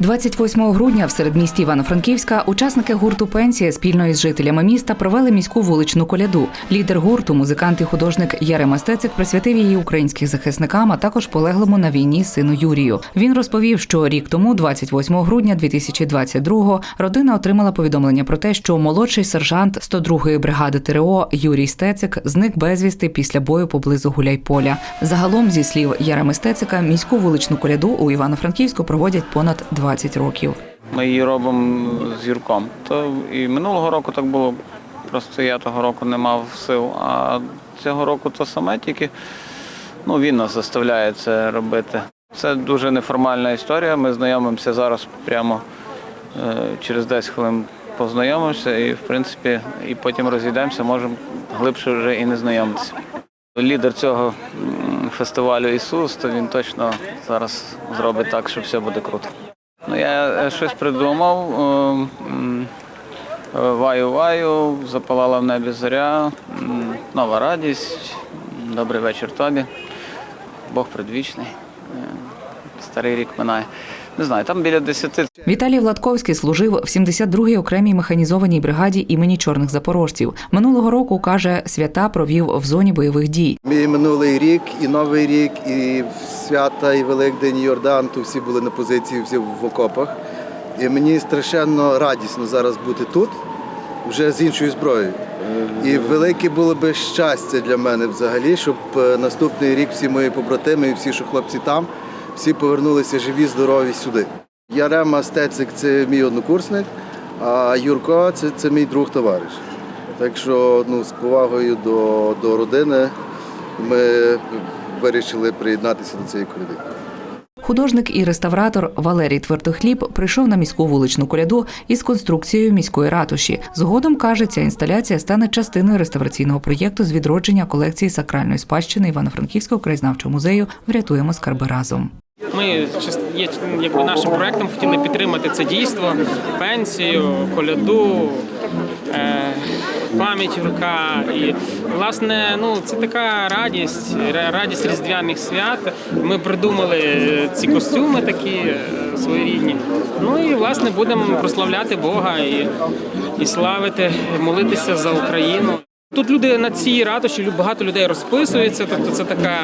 28 грудня в середмісті Івано-Франківська учасники гурту Пенсія спільно із жителями міста провели міську вуличну коляду. Лідер гурту, музикант і художник Ярема Стецик присвятив її українським захисникам, а також полеглому на війні сину Юрію. Він розповів, що рік тому, 28 грудня 2022-го, родина отримала повідомлення про те, що молодший сержант 102-ї бригади ТРО Юрій Стецик зник безвісти після бою поблизу Гуляйполя. Загалом, зі слів Яреми Стецика, міську вуличну коляду у Івано-Франківську проводять понад 20 років. Ми її робимо з Юрком. То і минулого року так було. Просто я того року не мав сил. А цього року то саме тільки ну, він нас заставляє це робити. Це дуже неформальна історія. Ми знайомимося зараз прямо е, через 10 хвилин познайомимося і, в принципі, і потім розійдемося, можемо глибше вже і не знайомитися. Лідер цього фестивалю Ісус, то він точно зараз зробить так, що все буде круто. Ну, я е, щось придумав. е, м, е, Ваю-ваю, запалала в небі зоря, нова радість, добрий вечір тобі. Бог предвічний. Старий рік минає. Не знаю, там біля 10 Віталій Владковський служив в 72-й окремій механізованій бригаді імені чорних запорожців. Минулого року каже, свята провів в зоні бойових дій. І минулий рік, і Новий рік, і свята, і Великдень, і Йордан, то всі були на позиції, всі в окопах. І мені страшенно радісно зараз бути тут, вже з іншою зброєю. І велике було би щастя для мене взагалі, щоб е, наступний рік всі мої побратими і всі, що хлопці там, всі повернулися живі, здорові сюди. Ярема Стецик це мій однокурсник, а Юрко це, це мій друг товариш. Так що ну, з повагою до, до родини ми вирішили приєднатися до цієї коляди. Художник і реставратор Валерій Твердохліб прийшов на міську вуличну коляду із конструкцією міської ратуші. Згодом каже, ця інсталяція стане частиною реставраційного проєкту з відродження колекції сакральної спадщини Івано-Франківського краєзнавчого музею Врятуємо скарби разом. Ми є якби нашим проектом хотіли підтримати це дійство, пенсію, коляду, е, пам'ять рука. І власне, ну це така радість, радість різдвяних свят. Ми придумали ці костюми такі е, своєрідні. Ну і власне будемо прославляти Бога і, і славити, молитися за Україну. Тут люди на цій ратуші багато людей розписуються, тобто це таке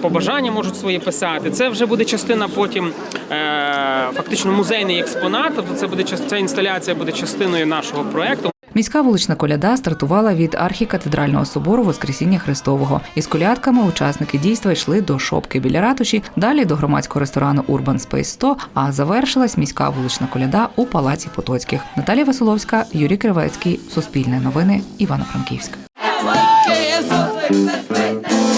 побажання можуть свої писати. Це вже буде частина потім е, фактично музейний експонат. Тобто це буде ця інсталяція буде частиною нашого проекту. Міська вулична коляда стартувала від архікатедрального собору Воскресіння Христового. Із колядками учасники дійства йшли до шопки біля ратуші, далі до громадського ресторану Urban Space 100, а завершилась міська вулична коляда у палаці Потоцьких. Наталія Василовська, Юрій Кривецький, Суспільне новини, Івано-Франківськ. wait, wait.